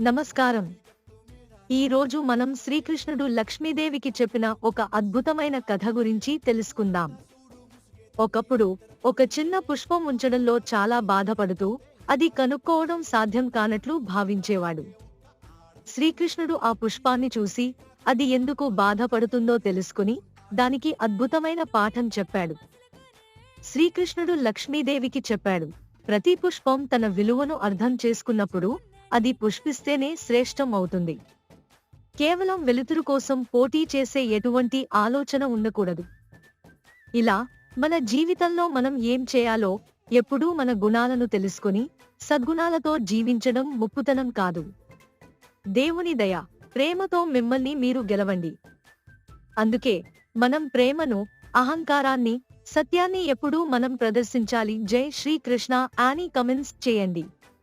నమస్కారం. ఈ రోజు మనం శ్రీకృష్ణుడు లక్ష్మీదేవికి చెప్పిన ఒక అద్భుతమైన కథ గురించి తెలుసుకుందాం. ఒకప్పుడు ఒక చిన్న పుష్పం ఉంచడంలో చాలా బాధపడుతూ అది కనుక్కోవడం సాధ్యం కానట్లు భావించేవాడు. శ్రీకృష్ణుడు ఆ పుష్పాన్ని చూసి అది ఎందుకు బాధపడుతుందో తెలుసుకుని దానికి అద్భుతమైన పాఠం చెప్పాడు. శ్రీకృష్ణుడు లక్ష్మీదేవికి చెప్పాడు ప్రతి పుష్పం తన విలువను అర్థం చేసుకున్నప్పుడు అది పుష్పిస్తేనే శ్రేష్టం అవుతుంది. కేవలం వెలుతురు కోసం పోటీ చేసే ఎటువంటి ఆలోచన ఉండకూడదు. ఇలా మన జీవితంలో మనం ఏం చేయాలో ఎప్పుడూ మన గుణాలను తెలుసుకుని సద్గుణాలతో జీవించడం ముప్పుతనం కాదు. దేవుని దయ ప్రేమతో మిమ్మల్ని మీరు గెలవండి. అందుకే మనం ప్రేమను అహంకారాన్ని సత్యాన్ని ఎప్పుడూ మనం ప్రదర్శించాలి. జై శ్రీకృష్ణ. ఆనీ కమెంట్స్ చేయండి.